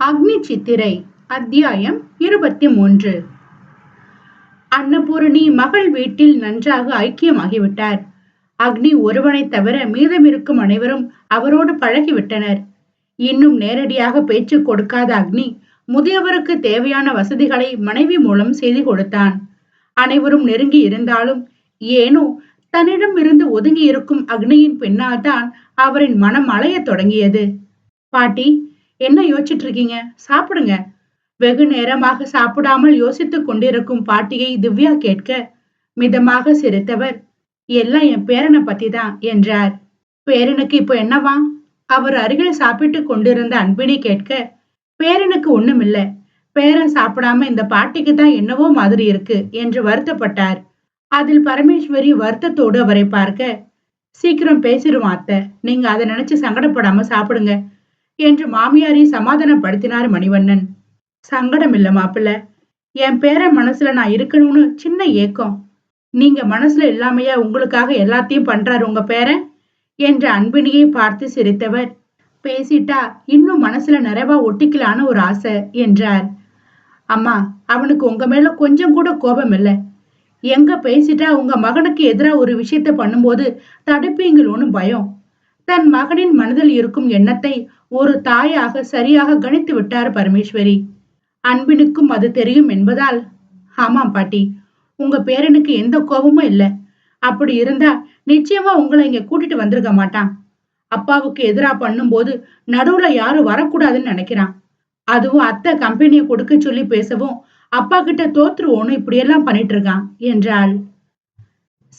அக்னி சித்திரை அத்தியாயம் இருபத்தி மூன்று அன்னபூரணி மகள் வீட்டில் நன்றாக ஐக்கியமாகிவிட்டார். அக்னி ஒருவனை தவிர மீதமிருக்கும் அனைவரும் அவரோடு பழகிவிட்டனர். இன்னும் நேரடியாக பேச்சு கொடுக்காத அக்னி முதியவருக்கு தேவையான வசதிகளை மனைவி மூலம் செய்து கொடுத்தான். அனைவரும் நெருங்கி இருந்தாலும் ஏனோ தன்னிடம் இருந்து ஒதுங்கி இருக்கும் அக்னியின் பின்னால் தான் அவரின் மனம் அலையத் தொடங்கியது. பாட்டி என்ன யோசிச்சுட்டு இருக்கீங்க சாப்பிடுங்க. வெகு நேரமாக சாப்பிடாமல் யோசித்துக் கொண்டிருக்கும் பாட்டியை திவ்யா கேட்க மிதமாக சிரித்தவர். எல்லாம் என் பேரனை பத்தி தான் என்றார். பேரனுக்கு இப்போ என்னவா? அவர் அருகில் சாப்பிட்டு கொண்டிருந்த அன்பினி கேட்க பேரனுக்கு ஒண்ணுமில்ல. பேரன் சாப்பிடாம இந்த பாட்டிக்கு தான் என்னவோ மாதிரி இருக்கு என்று வருத்தப்பட்டார். அதில் பரமேஸ்வரி வருத்தத்தோடு அவரை பார்க்க சீக்கிரம் பேசிடுவான் அத்தை. நீங்க அதை நினைச்சு சங்கடப்படாம சாப்பிடுங்க. என்று மாமியாரை சமாதானப்படுத்தினார் மணிவண்ணன். சங்கடம் இல்ல மாப்பிள்ள என் பேரன் மனசுல நான் இருக்கணும்னு சின்ன ஏக்கம். நீங்க மனசுல இல்லாமையா உங்களுக்காக எல்லாத்தையும் பண்றாரு உங்க பேரன் என்ற அன்பினியை பார்த்து சிரித்தவர். பேசிட்டா இன்னும் மனசுல நிறைவா ஒட்டிக்கலான்னு ஒரு ஆசை என்றார். அம்மா அவனுக்கு உங்க மேல கொஞ்சம் கூட கோபம் இல்லை எங்க பேசிட்டா உங்க மகனுக்கு எதிராக ஒரு விஷயத்த பண்ணும்போது தடுப்பீங்களோன்னு பயம். தன் மகனின் மனதில் இருக்கும் எண்ணத்தை ஒரு தாயாக சரியாக கணித்து விட்டார் பரமேஸ்வரி. அன்பினுக்கும் அது தெரியும் என்பதால் ஆமாம் பாட்டி உங்க பேரனுக்கு எந்த கோபமும் இல்லை. அப்படி இருந்தா நிச்சயமா உங்களை இங்க கூட்டிட்டு வந்திருக்க மாட்டான். அப்பாவுக்கு எதிரா பண்ணும்போது நடுவுல யாரும் வரக்கூடாதுன்னு நினைக்கிறான். அதுவும் அத்தை கம்பெனியை கொடுக்க சொல்லி பேசவும் அப்பா கிட்ட தோத்துருவோன்னு இப்படியெல்லாம் பண்ணிட்டு இருக்கான் என்றாள்.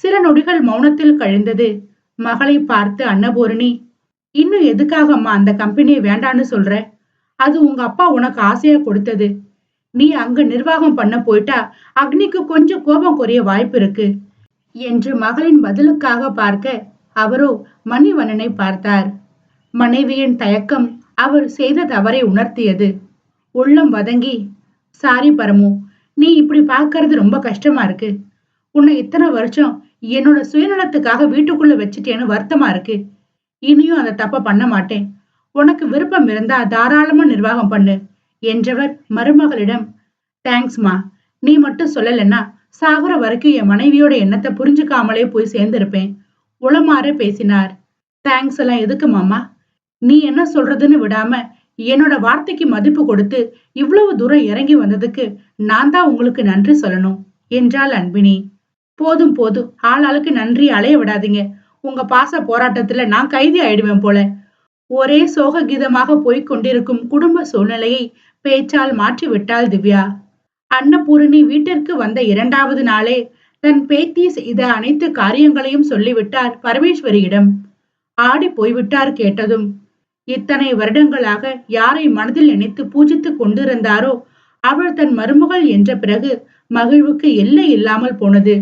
சில நொடிகள் மௌனத்தில் கழிந்தது. மகளை பார்த்து அன்னபூரணி இன்னும் எதுக்காகம்மா அந்த கம்பெனியை வேண்டான்னு சொல்ற? அது உங்க அப்பா உனக்கு ஆசையா கொடுத்தது. நீ அங்க நிர்வாகம் பண்ண போயிட்டா அக்னிக்கு கொஞ்சம் கோபம் குறைய வாய்ப்பு இருக்கு என்று மகளின் பதிலுக்காக பார்க்க அவரோ மணிவண்ணனை பார்த்தார். மனைவியின் தயக்கம் அவர் செய்த தவறை உணர்த்தியது. உள்ளம் வதங்கி சாரி பரமு நீ இப்படி பார்க்கறது ரொம்ப கஷ்டமா இருக்கு. உன்னை இத்தனை வருஷம் என்னோட சுயநலத்துக்காக வீட்டுக்குள்ள வச்சுட்டேன்னு வருத்தமா இருக்கு. இனியும் அந்த தப்ப பண்ண மாட்டேன். உனக்கு விருப்பம் இருந்தா தாராளமா நிர்வாகம் பண்ணு என்றவர் மருமகளிடம் தேங்க்ஸ்மா நீ மட்டும் சொல்லலைன்னா சாகுற வரைக்கும் என் மனைவியோட எண்ணத்தை புரிஞ்சுக்காமலே போய் சேர்ந்திருப்பேன் உளமாற பேசினார். தேங்க்ஸ் எல்லாம் எதுக்கு மாமா? நீ என்ன சொல்றதுன்னு விடாம என்னோட வார்த்தைக்கு மதிப்பு கொடுத்து இவ்வளவு தூரம் இறங்கி வந்ததுக்கு நான் தான் உங்களுக்கு நன்றி சொல்லணும் என்றாள் அன்பினி. போதும் போதும். ஆளாளுக்கு நன்றி அலைய விடாதீங்க. உங்க பாச போராட்டத்துல நான் கைதி ஆயிடுவேன் போல. ஒரே சோக கீதமாக போய்க் கொண்டிருக்கும் குடும்ப சூழ்நிலையை பேச்சால் மாற்றி விட்டாள் திவ்யா. அன்னபூரணி வீட்டிற்கு வந்த இரண்டாவது நாளே தன் பேத்தி செய்த அனைத்து காரியங்களையும் சொல்லிவிட்டார் பரமேஸ்வரியிடம். ஆடி போய்விட்டார் கேட்டதும் இத்தனை வருடங்களாக யாரை மனதில் நினைத்து பூஜித்துக் கொண்டிருந்தாரோ அவள் தன் மருமகள் என்ற பிறகு மகிழ்வுக்கு எல்லை இல்லாமல் போனது.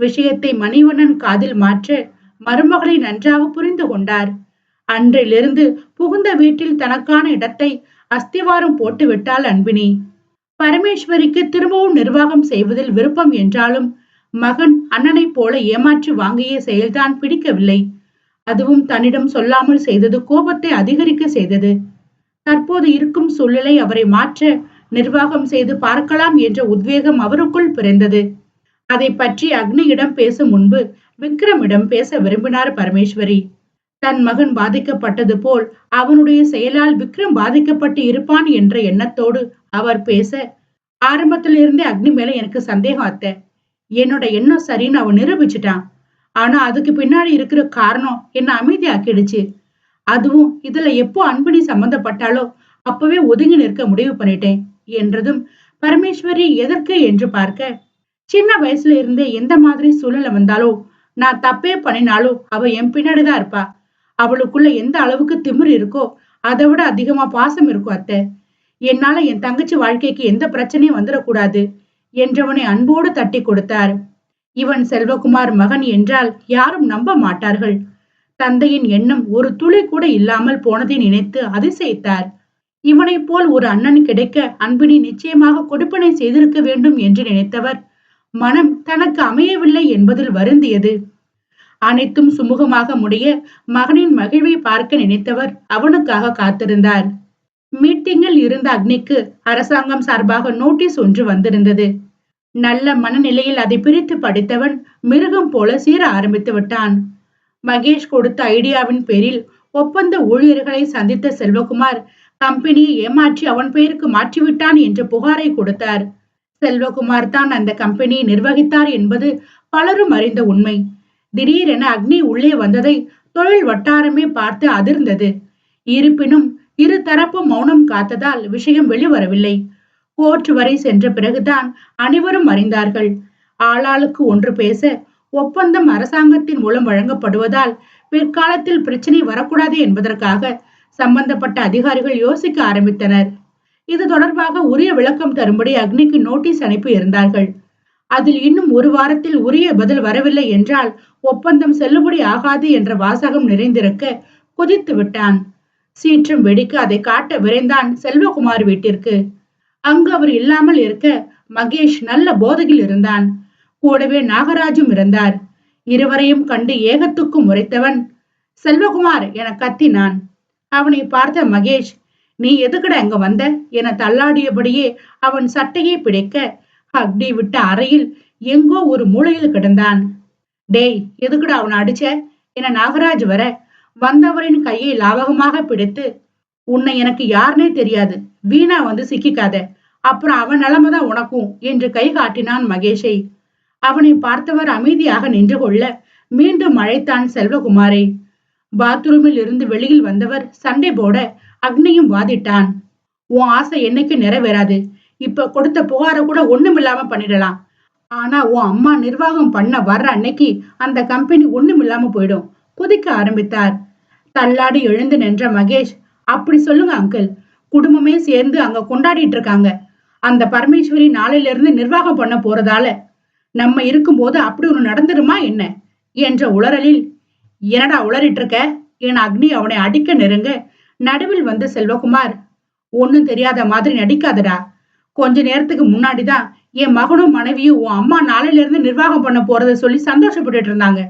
விஷயத்தை மணிவண்ணன் காதில் மாற்ற மருமகளை நன்றாக புரிந்து கொண்டார். அன்றிலிருந்து புகுந்த வீட்டில் தனக்கான இடத்தை அஸ்திவாரம் போட்டுவிட்டாள் அன்பினி. பரமேஸ்வரிக்கு திரும்பவும் நிர்வாகம் செய்வதில் விருப்பம் என்றாலும் மகன் அண்ணனைப் போல ஏமாற்றி வாங்கிய செயல்தான் பிடிக்கவில்லை. அதுவும் தன்னிடம் சொல்லாமல் செய்தது கோபத்தை அதிகரிக்க செய்தது. தற்போது இருக்கும் சூழ்நிலை அவரை மாற்ற நிர்வாகம் செய்து பார்க்கலாம் என்ற உத்வேகம் அவருக்குள் பிறந்தது. அதை பற்றி அக்னியிடம் பேசும் முன்பு விக்ரமிடம் பேச விரும்பினார் பரமேஸ்வரி. தன் மகன் பாதிக்கப்பட்டது போல் அவனுடைய செயலால் விக்ரம் பாதிக்கப்பட்டு இருப்பான் என்ற எண்ணத்தோடு அவர் பேச ஆரம்பத்திலிருந்தே அக்னி மேல எனக்கு சந்தேகம் அத்த. என்னோட எண்ணம் சரின்னு அவன் நிரூபிச்சுட்டான். ஆனா அதுக்கு பின்னாடி இருக்கிற காரணம் என்ன அமைதியாக்கிடுச்சு. அதுவும் இதுல எப்போ அன்பினி சம்பந்தப்பட்டாலோ அப்பவே ஒதுங்கி நிற்க முடிவு பண்ணிட்டேன் என்றதும் பரமேஸ்வரி எதற்கு என்று பார்க்க சின்ன வயசுல இருந்தே எந்த மாதிரி சூழ்நிலை வந்தாலோ நான் தப்பே பண்ணினாலும் அவ என் பின்னாடிதான் இருப்பா. அவளுக்குள்ள எந்த அளவுக்கு திமிர் இருக்கோ அதை விட அதிகமா பாசம் இருக்கும் அத்தை. என்னால என் தங்கச்சி வாழ்க்கைக்கு எந்த பிரச்சனையும் வந்துடக்கூடாது என்றவனை அன்போடு தட்டி கொடுத்தார். இவன் செல்வகுமார் மகன் என்றால் யாரும் நம்ப மாட்டார்கள். தந்தையின் எண்ணம் ஒரு துளி கூட இல்லாமல் போனதை நினைத்து அதிசயித்தார். இவனைப் போல் ஒரு அண்ணன் கிடைக்க அன்பினி நிச்சயமாக கொடுப்பனை செய்திருக்க வேண்டும் என்று நினைத்தவர் மனம் தனக்கு அமையவில்லை என்பதில் வருந்தியது. அனைத்தும் சுமூகமாக முடிய மகனின் மகிழ்வை பார்க்க நினைத்தவர் அவனுக்காக காத்திருந்தார். மீட்டிங்கில் இருந்த அக்னிக்கு அரசாங்கம் சார்பாக நோட்டீஸ் ஒன்று வந்திருந்தது. நல்ல மனநிலையில் அதை பிரித்து படித்தவன் மிருகம் போல சீர ஆரம்பித்து விட்டான். மகேஷ் கொடுத்த ஐடியாவின் பேரில் ஒப்பந்த ஊழியர்களை சந்தித்த செல்வகுமார் கம்பெனியை ஏமாற்றி அவன் பெயருக்கு மாற்றிவிட்டான் என்ற புகாரை கொடுத்தார். செல்வகுமார் தான் அந்த கம்பெனியை நிர்வகித்தார் என்பது பலரும் அறிந்த உண்மை. திடீரென அக்னி உள்ளே வந்ததை தொழில் வட்டாரமே பார்த்து அதிர்ந்தது. இருப்பினும் இரு தரப்பு மௌனம் காத்ததால் விஷயம் வெளிவரவில்லை. கோர்ட் வரை சென்ற பிறகுதான் அனைவரும் அறிந்தார்கள். ஆளாளுக்கு ஒன்று பேச ஒப்பந்தம் அரசாங்கத்தின் மூலம் வழங்கப்படுவதால் பிற்காலத்தில் பிரச்சனை வரக்கூடாது என்பதற்காக சம்பந்தப்பட்ட அதிகாரிகள் யோசிக்க ஆரம்பித்தனர். இது தொடர்பாக உரிய விளக்கம் தரும்படி அக்னிக்கு நோட்டீஸ் அனுப்பி இருந்தார்கள். அதில் இன்னும் ஒரு வாரத்தில் உரிய பதில் வரவில்லை என்றால் ஒப்பந்தம் செல்லுபடி ஆகாது என்ற வாசகம் நிறைந்திருக்க குதித்து விட்டான். சீற்றம் வெடிக்க அதை காட்ட விரைந்தான் செல்வகுமார் வீட்டிற்கு. அங்கு அவர் இல்லாமல் இருக்க மகேஷ் நல்ல போதையில் இருந்தான். கூடவே நாகராஜும் இருந்தார். இருவரையும் கண்டு ஏகத்துக்கும் உரைத்தவன் செல்வகுமார் என கத்தினான். அவனை பார்த்த மகேஷ் நீ எதுக்கட அங்க வந்த? என தள்ளாடியபடியே அவன் சட்டையை பிடிக்க அப்படி விட்ட அறையில் எங்கோ ஒரு மூலையில் கிடந்தான். டேய் எதுக்குடா அவனை அடிச்ச? என நாகராஜ் வர வந்தவரின் கையை லாவகமாக பிடித்து உன்னை எனக்கு யாருனே தெரியாது வீணா வந்து சிக்கிக்காத அப்புறம் அவன் நிலைமைதான் உனக்கும் என்று கை காட்டினான் மகேஷை. அவனை பார்த்தவர் அமைதியாக நின்று கொள்ள மீண்டும் அழைத்தான் செல்வகுமாரை. பாத்ரூமில் இருந்து வெளியில் வந்தவர் சண்டை போட அக்னியும் வாதிட்டான். உன் ஆசை என்னைக்கு நிறைவேறாது. இப்ப கொடுத்த புகார கூட ஒண்ணும் இல்லாம பண்ணிடலாம். ஆனா உன் அம்மா நிர்வாகம் பண்ண வர்ற அன்னைக்கு அந்த கம்பெனி ஒண்ணும் இல்லாம போயிடும் குதிக்க ஆரம்பித்தார். தள்ளாடி எழுந்து நின்ற மகேஷ் அப்படி சொல்லுங்க அங்கிள். குடும்பமே சேர்ந்து அங்க கொண்டாடிட்டு இருக்காங்க. அந்த பரமேஸ்வரி நாளையில இருந்து நிர்வாகம் பண்ண போறதால நம்ம இருக்கும்போது அப்படி ஒண்ணு நடந்துருமா என்ன? என்ற உளறலில் என்னடா உளறிட்டு இருக்க என் அக்னி அவனை அடிக்க நெருங்க. நடுவில் வந்த செல்வகுமார் ஒன்னும் தெரியாத மாதிரி நடிக்காதடா. கொஞ்ச நேரத்துக்கு முன்னாடிதான் என் மகனும் மனைவியும் உன் அம்மா நாளையில இருந்து நிர்வாகம் பண்ண போறத சொல்லி சந்தோஷப்பட்டுட்டு இருந்தாங்க.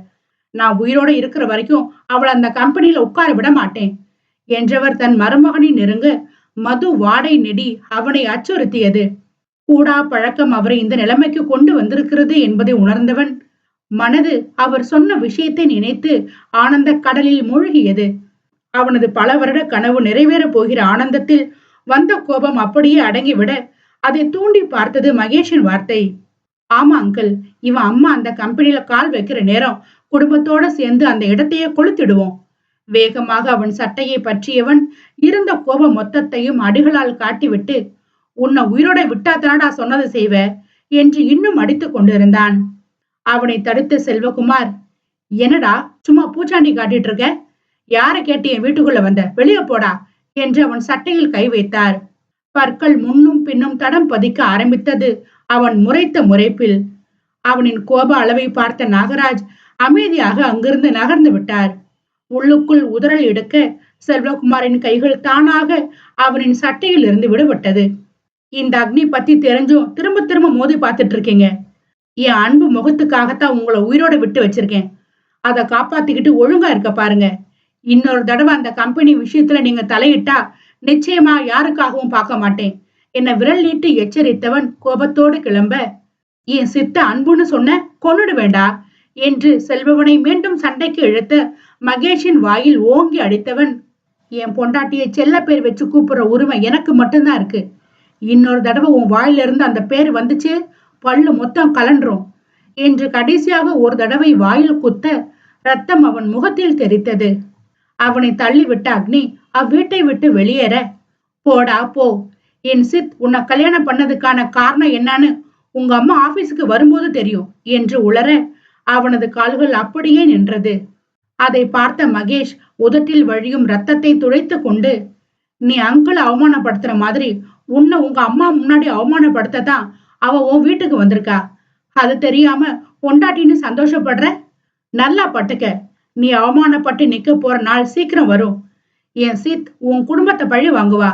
நான் உயிரோட இருக்கிற வரைக்கும் அவளை அந்த கம்பெனியில உட்கார விட மாட்டேன் என்றவர் தன் மருமகனை நெருங்க மது வாடை நெடி அவனை அச்சுறுத்தியது. கூடா பழக்கம் அவரை இந்த நிலைமைக்கு கொண்டு வந்திருக்கிறது என்பதை உணர்ந்தவன் மனது அவர் சொன்ன விஷயத்தை நினைத்து ஆனந்த கடலில் மூழ்கியது. அவனது பல வருட கனவு நிறைவேறப் போகிற ஆனந்தத்தில் வந்த கோபம் அப்படியே அடங்கிவிட அதை தூண்டி பார்த்தது மகேஷின் வார்த்தை. ஆமா அங்கிள். இவன் அம்மா அந்த கம்பெனியில கால் வைக்கிற நேரம் குடும்பத்தோட சேர்ந்து அந்த இடத்தையே கொளுத்திடுவோம். வேகமாக அவன் சட்டையை பற்றியவன் இருந்த கோபம் மொத்தத்தையும் அடிகளால் காட்டிவிட்டு உன்னை உயிரோட விட்டாதானடா சொன்னது செய்வ? என்று இன்னும் அடித்து கொண்டிருந்தான். அவனை தடுத்த செல்வகுமார் என்னடா சும்மா பூச்சாண்டி காட்டிட்டு இருக்க யார கேட்டு என் வீட்டுக்குள்ள வந்த? வெளியே போடா என்று அவன் சட்டையில் கை வைத்தார். பற்கள் முன்னும் பின்னும் தடம் பதிக்க ஆரம்பித்தது அவன் முறைத்த முறைப்பில். அவனின் கோப அளவை பார்த்த நாகராஜ் அமைதியாக அங்கிருந்து நகர்ந்து விட்டார். உள்ளுக்குள் உதறல் எடுக்க செல்வகுமாரின் கைகள் தானாக அவனின் சட்டையில் இருந்து விடுபட்டது. இந்த அக்னி பத்தி தெரிஞ்சும் திரும்ப திரும்ப மோதி பார்த்துட்டு இருக்கீங்க என் அன்பு முகத்துக்காகத்தான் உங்களை உயிரோட விட்டு வச்சிருக்கேன். அதை காப்பாத்திக்கிட்டு ஒழுங்கா இருக்க பாருங்க. இன்னொரு தடவை அந்த கம்பெனி விஷயத்துல நீங்க தலையிட்டா நிச்சயமா யாருக்காகவும் பார்க்க மாட்டேன். என்னை விரல் நீட்டு எச்சரித்தவன் கோபத்தோடு கிளம்ப என் சித்த அன்புன்னு சொன்ன கொன்னுடு வேண்டா என்று செல்பவனை மீண்டும் சண்டைக்கு இழுத்த மகேஷின் வாயில் ஓங்கி அடித்தவன் என் பொண்டாட்டியை செல்ல பேர் வச்சு கூப்பிடுற உரிமை எனக்கு மட்டும்தான் இருக்கு. இன்னொரு தடவை உன் வாயிலிருந்து அந்த பேர் வந்துச்சு பல்லு மொத்தம் கலன்றும். என்று கடைசியாக ஒரு தடவை வாயில் குத்த ரத்தம் அவன் முகத்தில் தெரித்தது. அவனை தள்ளிவிட்ட அக்னி அவ்வீட்டை விட்டு வெளியேற போடா போ. என் சித் உன்னை கல்யாணம் பண்ணதுக்கான காரணம் என்னன்னு உங்க அம்மா ஆபீஸுக்கு வரும்போது தெரியும் என்று உளர அவனது கால்கள் அப்படியே நின்றது. அதை பார்த்த மகேஷ் உதட்டில் வழியும் ரத்தத்தை துடைத்து கொண்டு நீ அங்கிள் அவமானப்படுத்துற மாதிரி உன்னை உங்க அம்மா முன்னாடி அவமானப்படுத்ததான் அவ உன் வீட்டுக்கு வந்திருக்கா? அது தெரியாம பொண்டாட்டின்னு சந்தோஷப்படுற? நல்லா பட்டுக்க. நீ அவமானப்பட்டு நிக்க போற நாள் சீக்கிரம் வரும். என் சீத் உன் குடும்பத்தை பழி வாங்குவா.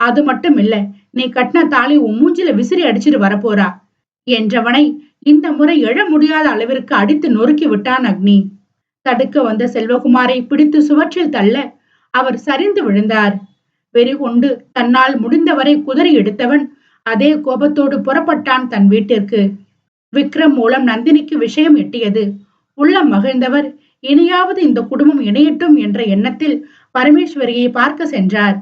அது மட்டும் இல்ல நீ கட்டின தாலி உன் மூஞ்சில விசிறி அடிச்சிட்டு வரப்போறா. என்றவனை இந்த முறை எழ முடியாத அளவிற்கு அடித்து நொறுக்கி விட்டான் அக்னி. தடுக்க வந்த செல்வகுமாரை பிடித்து சுவற்றில் தள்ள அவர் சரிந்து விழுந்தார். வெறி கொண்டு தன்னால் முடிந்தவரை குதிரை எடுத்தவன் அதே கோபத்தோடு புறப்பட்டான் தன் வீட்டிற்கு. விக்ரம் மூலம் நந்தினிக்கு விஷயம் எட்டியது. உள்ளம் மகிழ்ந்தவர் இனியாவது இந்த குடும்பம் இணையட்டும் என்ற எண்ணத்தில் பரமேஸ்வரியை பார்க்க சென்றார்.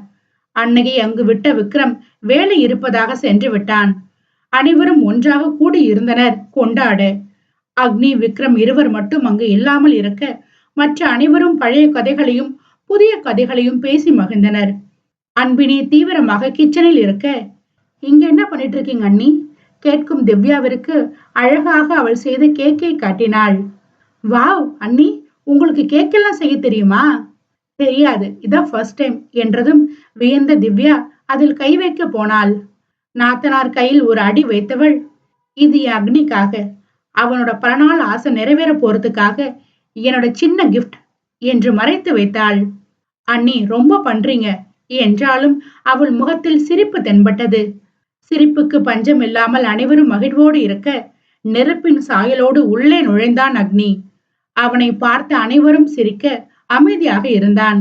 அன்னையை அங்கு விட்ட விக்ரம் வேலை இருப்பதாக சென்று விட்டான். அனைவரும் ஒன்றாக கூடியிருந்தனர் கொண்டாட. அக்னி விக்ரம் இருவர் மட்டும் அங்கு இல்லாமல் இருக்க மற்ற அனைவரும் பழைய கதைகளையும் புதிய கதைகளையும் பேசி மகிழ்ந்தனர். அன்பினி தீவிரமாக கிச்சனில் இருக்க இங்க என்ன பண்ணிட்டு இருக்கீங்க அண்ணி? கேட்கும் திவ்யாவிற்கு அழகாக அவள் செய்த கேக்கை காட்டினாள். வாவ் அண்ணி உங்களுக்கு கேக்கெல்லாம் செய்ய தெரியுமா? தெரியாது இதான் ஃபர்ஸ்ட் டைம் என்றதும் வியந்த திவ்யா அதில் கை வைக்க போனாள். நாத்தனார் கையில் ஒரு அடி வைத்தவள் இது என் அக்னிக்காக. அவனோட பலநாள் ஆசை நிறைவேற போறதுக்காக என்னோட சின்ன கிஃப்ட் என்று மறைத்து வைத்தாள். அண்ணி ரொம்ப பண்றீங்க என்றாலும் அவள் முகத்தில் சிரிப்பு தென்பட்டது. சிரிப்புக்கு பஞ்சம் இல்லாமல் அனைவரும் மகிழ்வோடு இருக்க நெருப்பின் சாயலோடு உள்ளே நுழைந்தான் அக்னி. அவனை பார்த்த அனைவரும் சிரிக்க அமைதியாக இருந்தான்.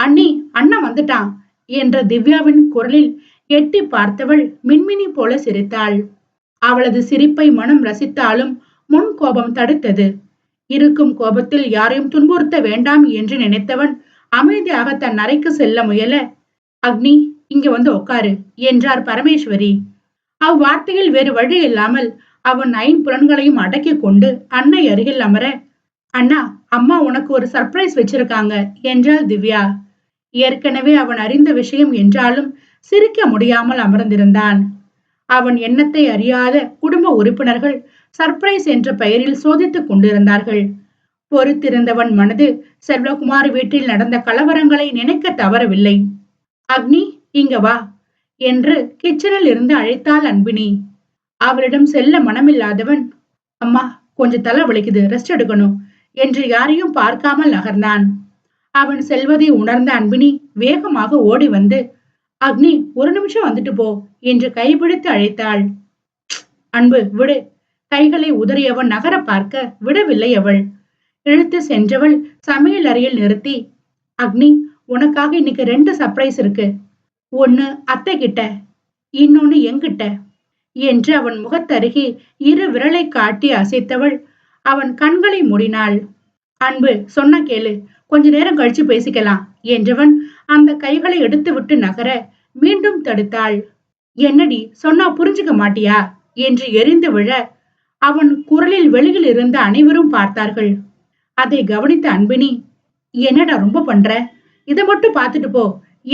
அண்ணி அண்ணன் வந்துட்டான் என்ற திவ்யாவின் குரலில் எட்டி பார்த்தவள் மின்மினி போல சிரித்தாள். அவளது சிரிப்பை மனம் ரசித்தாலும் முன் கோபம் தடுத்தது. இருக்கும் கோபத்தில் யாரையும் துன்புறுத்த வேண்டாம் என்று நினைத்தவன் அமைதியாக தன் அறைக்கு செல்ல முயல அக்னி இங்க வந்து உட்காரு என்றார் பரமேஸ்வரி. அவ்வார்த்தையில் வேறு வழி இல்லாமல் அவன் ஐம்புலன்களையும் அடக்கிக் கொண்டு அன்னை அருகில் அமர அண்ணா அம்மா உனக்கு ஒரு சர்ப்ரைஸ் வச்சிருக்காங்க என்றாள் திவ்யா. ஏற்கனவே அவன் அறிந்த விஷயம் என்றாலும் சிரிக்க முடியாமல் அமர்ந்திருந்தான். அவன் எண்ணத்தை அறியாத குடும்ப உறுப்பினர்கள் சர்ப்ரைஸ் என்ற பெயரில் சோதித்துக் கொண்டிருந்தார்கள். பொறுத்திருந்தவன் மனது செல்வகுமார் வீட்டில் நடந்த கலவரங்களை நினைக்க தவறவில்லை. அக்னி இங்க வா என்று கிச்சனில் இருந்து அழைத்தாள் அன்பினி. அவளிடம் செல்ல மனமில்லாதவன் அம்மா கொஞ்சம் தலை வலிக்குது ரெஸ்ட் எடுக்கணும் என்று யாரையும் பார்க்காமல் நகர்ந்தான். அவன் செல்வதை உணர்ந்த அன்பினி வேகமாக ஓடி வந்து அக்னி ஒரு நிமிஷம் வந்துட்டு போ என்று கைபிடித்து அழைத்தாள். அன்பு விடு கைகளை உதறியவன் நகர பார்க்க விடவில்லை அவள். இழுத்து சென்றவள் சமையல் அறையில் நிறுத்தி அக்னி உனக்காக இன்னைக்கு ரெண்டு சர்ப்ரைஸ் இருக்கு. ஒன்னு அத்தை கிட்ட இன்னொன்னு எங்கிட்ட என்று அவன் முகத்தருகே இரு விரலை காட்டி அசைத்தவள் அவன் கண்களை மூடினாள். அன்பு சொன்ன கேளு கொஞ்ச நேரம் கழிச்சு பேசிக்கலாம் என்றவன் அந்த கைகளை எடுத்துவிட்டு நகர மீண்டும் தடுத்தாள். என்னடி சொன்னா புரிஞ்சுக்க மாட்டியா என்று எரிந்து விழ அவன் குரலில் வெளியில் இருந்த அனைவரும் பார்த்தார்கள். அதை கவனித்த அன்பினி என்னடா ரொம்ப பண்ற? இதை மட்டும் பார்த்துட்டு போ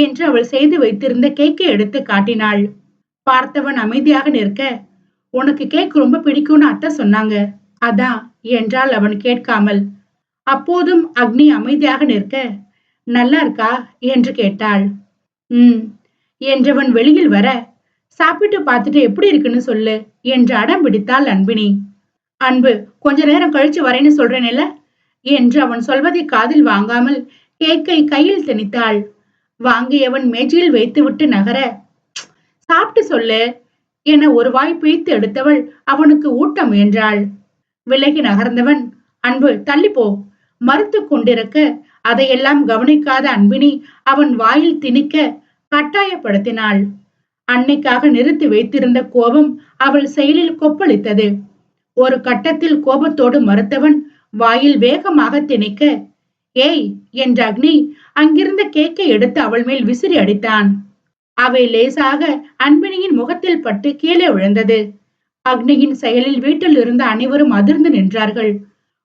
என்று அவள் செய்து வைத்திருந்த கேக்கை எடுத்து காட்டினாள். பார்த்தவன் அமைதியாக நிற்க உனக்கு கேக் ரொம்ப பிடிக்கும்னு அத்தை சொன்னாங்க. அதான் என்றால் அவன் கேட்காமல். அப்போதும் அக்னி அமைதியாக நிற்க நல்லா இருக்கா? என்று கேட்டாள். உம் என்றவன் வெளியில் வர சாப்பிட்டு பார்த்துட்டு எப்படி இருக்குன்னு சொல்லு என்று அடம் பிடித்தாள் அன்பினி. அன்பு கொஞ்ச நேரம் கழிச்சு வரேன்னு சொல்றேன்ல? என்று அவன் சொல்வதை காதில் வாங்காமல் கேக்கை கையில் திணித்தாள். வாங்கியவன் மேஜையில் வைத்துவிட்டு நகர சாப்பிட்டு சொல்லு என ஒரு வாய் பிய்த்து எடுத்தவள் அவனுக்கு ஊட்ட முயன்றாள். விலகி நகர்ந்தவன் அன்பு தள்ளிப்போ மறுத்து கொண்டிருக்க அதையெல்லாம் கவனிக்காத அன்பினி அவன் வாயில் திணிக்க கட்டாயப்படுத்தினாள். அன்னைக்காக நிறுத்தி வைத்திருந்த கோபம் அவள் செயலில் கொப்பளித்தது. ஒரு கட்டத்தில் கோபத்தோடு மறுத்தவன் வாயில் வேகமாக திணிக்க ஏய் என்ற அக்னி அங்கிருந்த கேக்கை எடுத்து அவள் மேல் விசிறி அடித்தான். அவை லேசாக அன்பினியின் முகத்தில் பட்டு கீழே விழுந்தது. அக்னியின் செயலில் வீட்டில் இருந்த அனைவரும் அதிர்ந்து நின்றார்கள்.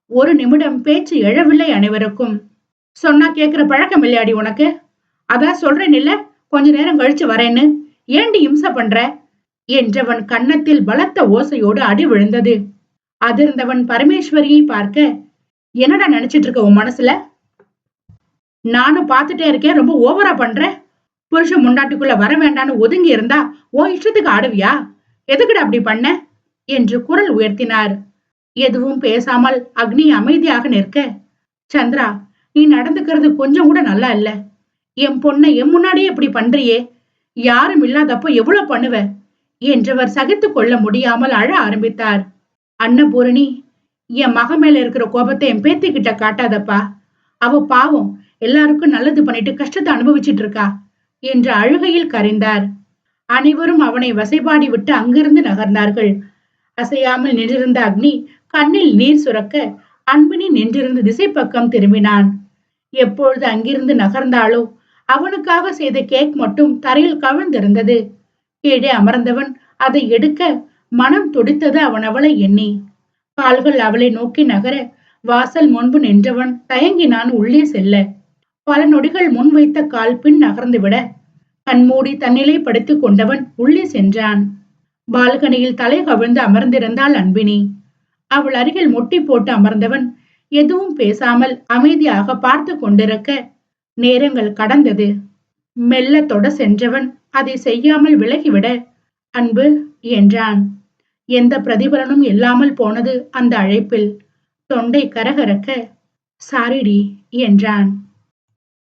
ஒரு நிமிடம் பேச்சு எழவில்லை அனைவருக்கும். சொன்னா கேக்குற பழக்கம் இல்லையாடி உனக்கு? அதான் சொல்றேன் இல்ல கொஞ்ச நேரம் கழிச்சு வரேன்னு. ஏண்டி இம்ச பண்ற? என்றவன் கன்னத்தில் பலத்த ஓசையோடு அடி விழுந்தது. அதிர்ந்தவன் பரமேஸ்வரியை பார்க்க என்னடா நினைச்சிட்டு இருக்க உன் மனசுல? நானும் பார்த்துட்டே இருக்கேன். ரொம்ப ஓவரா பண்ற. புருஷன் முண்டாட்டுக்குள்ள வர வேண்டான்னு ஒதுங்கி இருந்தா ஓ இஷ்டத்துக்கு ஆடுவியா? எதுக்குடா அப்படி பண்ண? என்று குரல் உயர்த்தினார். எதுவும் பேசாமல் அக்னி அமைதியாக நிற்க சந்திரா நீ நடந்துக்கிறது கொஞ்சம் கூட நல்லா இல்ல. என் பொண்ணை என் முன்னாடியே இப்படி பண்றியே. யாரும் இல்லாதப்போ எவ்வளவு பண்ணுவ? என்றவர் சகித்து கொள்ள முடியாமல் அழ ஆரம்பித்தார். அன்னபூரணி என் மக மேல இருக்கிற கோபத்தை என் பேத்திக்கிட்ட காட்டாதப்பா. அவ பாவம் எல்லாருக்கும் நல்லது பண்ணிட்டு கஷ்டத்தை அனுபவிச்சிட்டு இருக்கா என்று அழுகையில் கரைந்தார். அனைவரும் அவனை வசைபாடி விட்டு அங்கிருந்து நகர்ந்தார்கள். அசையாமல் நின்றிருந்த அக்னி கண்ணில் நீர் சுரக்க அன்பினி நின்றிருந்த திசை பக்கம் திரும்பினான். எப்பொழுது அங்கிருந்து நகர்ந்தாளோ அவனுக்காக செய்த கேக் மட்டும் தரையில் கவிழ்ந்திருந்தது. கீழே அமர்ந்தவன் அதை எடுக்க மனம் துடித்தது அவன் அவளை எண்ணி. கால்கள் அவளை நோக்கி நகர வாசல் முன்பு நின்றவன் தயங்கினான் உள்ளே செல்ல. பல நொடிகள் முன் வைத்த கால் பின் நகர்ந்துவிட கண்மூடி தன்னிலைப்படுத்திக் கொண்டவன் உள்ளே சென்றான். பால்கனியில் தலை கவிழ்ந்து அமர்ந்திருந்தாள் அன்பினி. அவள் அருகில் முட்டி போட்டு அமர்ந்தவன் எதுவும் பேசாமல் அமைதியாக பார்த்து கொண்டிருக்க நேரங்கள் கடந்தது. மெல்ல தொட சென்றவன் அதை செய்யாமல் விலகிவிட அன்பு என்றான். எந்த பிரதிபலனும் இல்லாமல் போனது அந்த அழைப்பில். தொண்டை கரகரக்க சாரிடி என்றான்.